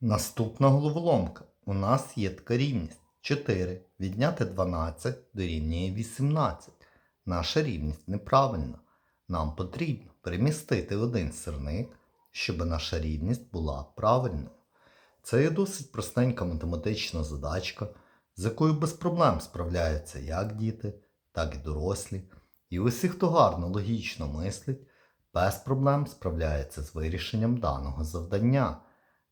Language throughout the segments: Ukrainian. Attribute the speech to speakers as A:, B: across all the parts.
A: Наступна головоломка. У нас є така рівність. 4 відняти 12 дорівнює 18. Наша рівність неправильна. Нам потрібно перемістити один сирник, щоб наша рівність була правильною. Це є досить простенька математична задачка, з якою без проблем справляються як діти, так і дорослі. І усі, хто гарно логічно мислить, без проблем справляється з вирішенням даного завдання.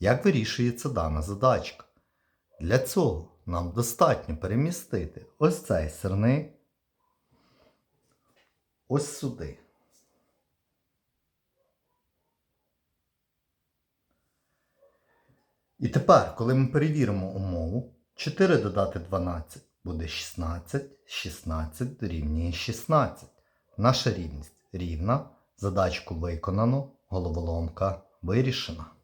A: Як вирішується дана задачка? Для цього нам достатньо перемістити ось цей сирник ось сюди. І тепер, коли ми перевіримо умову, 4 додати 12 буде 16, 16 дорівнює 16. Наша рівність рівна, задачку виконано, головоломка вирішена.